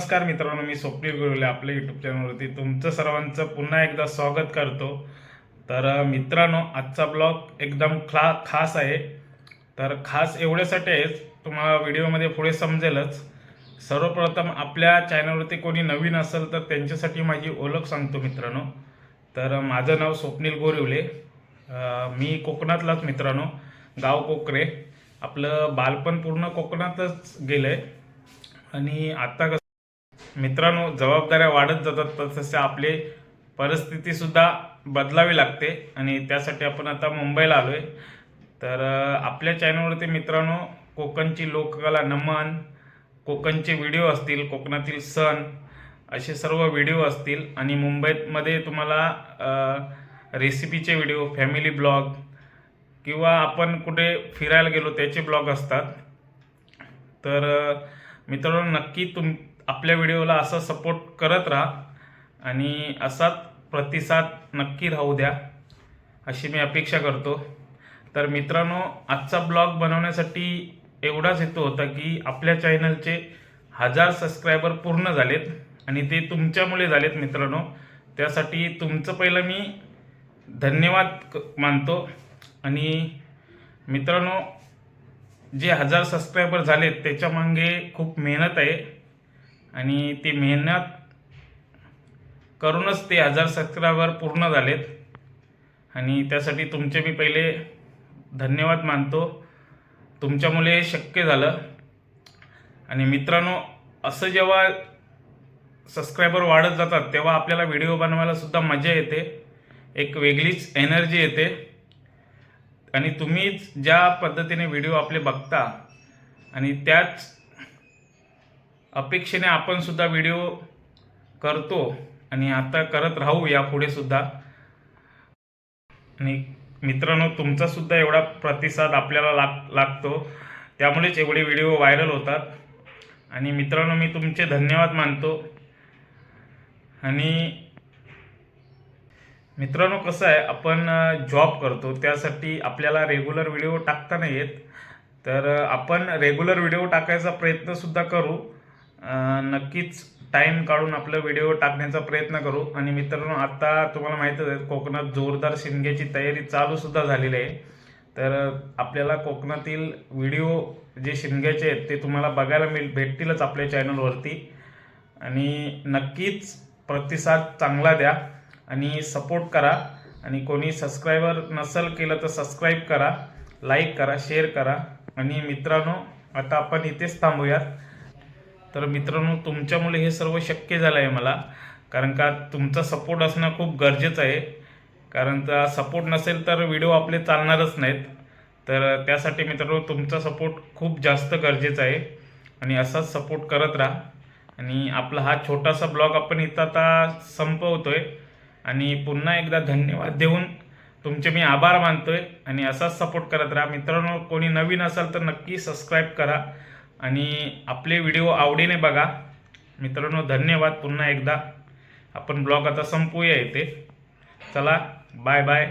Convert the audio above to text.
नमस्कार मित्रांनो मी स्वप्नील गुरुले आपल्या यूट्यूब चॅनलवरती तुमचं सर्वांचं पुन्हा एकदा स्वागत करतो. तर मित्रांनो आजचा ब्लॉग एकदम खा खास आहे. तर खास एवढ्यासाठी आहेच तुम्हाला व्हिडिओमध्ये पुढे समजेलच. सर्वप्रथम आपल्या चॅनलवरती कोणी नवीन असेल तर त्यांच्यासाठी माझी ओळख सांगतो मित्रांनो. तर माझं नाव स्वप्नील गोरिवले मी कोकणातलाच मित्रांनो गाव कोकरे. आपलं बालपण पूर्ण कोकणातच गेलं आहे आणि आता कसं मित्रांनो जबाबदाऱ्या वाढत जातात तसे आपले परिस्थितीसुद्धा बदलावी लागते. आणि त्यासाठी आपण आता मुंबईला आलो आहे तर आपल्या चॅनलवरती मित्रांनो कोकणची लोककला नमन कोकणचे व्हिडिओ असतील कोकणातील सण असे सर्व व्हिडिओ असतील. आणि मुंबईमध्ये तुम्हाला रेसिपीचे व्हिडिओ फॅमिली ब्लॉग किंवा आपण कुठे फिरायला गेलो त्याचे ब्लॉग असतात. तर मित्रांनो नक्की तुम आपल्या व्हिडिओला असा सपोर्ट करत राहा आणि असाच प्रतिसाद नक्की राहू द्या अशी मी अपेक्षा करतो. तर मित्रांनो आजचा ब्लॉग बनवण्यासाठी एवढाच हेतू होता की आपल्या चॅनलचे हजार सबस्क्रायबर पूर्ण झालेत आणि ते तुमच्यामुळे झालेत मित्रांनो. त्यासाठी तुमचं पहिलं मी धन्यवाद क- मानतो. आणि मित्रांनो जे हजार सबस्क्रायबर झालेत त्याच्यामागे खूप मेहनत आहे. आणि ते मेहनत करूनच ते हजार सबस्क्रायबर पूर्ण झालेत. आणि त्यासाठी तुमचे मी पहिले धन्यवाद मानतो. तुमच्यामुळे हे शक्य झालं. आणि मित्रांनो असं जेव्हा सबस्क्रायबर वाढत जातात तेव्हा आपल्याला व्हिडिओ बनवायला सुद्धा मजा येते. एक वेगळीच एनर्जी येते. आणि तुम्हीच ज्या पद्धतीने व्हिडिओ आपले बघता आणि त्याच अपेक्षेने आपण सुद्धा व्हिडिओ करतो आणि आता करत राहू यापुढे सुद्धा. आणि मित्रांनो तुमचा सुद्धा एवढा प्रतिसाद आपल्याला लाग लागतो. त्यामुळेच एवढे व्हिडिओ व्हायरल होतात. आणि मित्रांनो मी तुमचे धन्यवाद मानतो. आणि मित्रांनो कसं आहे आपण जॉब करतो. त्यासाठी आपल्याला रेग्युलर व्हिडिओ टाकता नाही येत. तर आपण रेग्युलर व्हिडिओ टाकायचा प्रयत्नसुद्धा करू. नक्कीच टाईम काढून आपलं व्हिडिओ टाकण्याचा प्रयत्न करू. आणि मित्रांनो आता तुम्हाला माहीतच आहे कोकणात जोरदार शिमग्याची तयारी चालूसुद्धा झालेली आहे. तर आपल्याला कोकणातील व्हिडिओ जे शिमग्याचे आहेत ते तुम्हाला बघायला मिळ भेटतीलच आपल्या चॅनलवरती आणि नक्कीच प्रतिसाद चांगला द्या आणि सपोर्ट करा. आणि कोणी सबस्क्रायबर नसेल केलं तर सबस्क्राईब करा लाईक करा शेअर करा. आणि मित्रांनो आता आपण इथेच थांबूयात. तर मित्रांनो तुमच्यामुळे हे सर्व शक्य झालं आहे मला. कारण का तुमचा सपोर्ट असणं खूप गरजेचं आहे. कारण का सपोर्ट नसेल तर व्हिडिओ आपले चालणारच नाहीत. तर त्यासाठी मित्रांनो तुमचा सपोर्ट खूप जास्त गरजेचा आहे. आणि असाच सपोर्ट करत राहा. आणि आपला हा छोटासा ब्लॉग आपण इथं आता संपवतो आहे आणि पुन्हा एकदा धन्यवाद देऊन तुमचे मी आभार मानतो आहे आणि असाच सपोर्ट करत राहा. मित्रांनो कोणी नवीन असाल तर नक्की सबस्क्राईब करा. आणि आपले व्हिडिओ आवडीने बघा. मित्रांनो धन्यवाद पुन्हा एकदा. आपण ब्लॉग आता संपूया येते चला बाय बाय.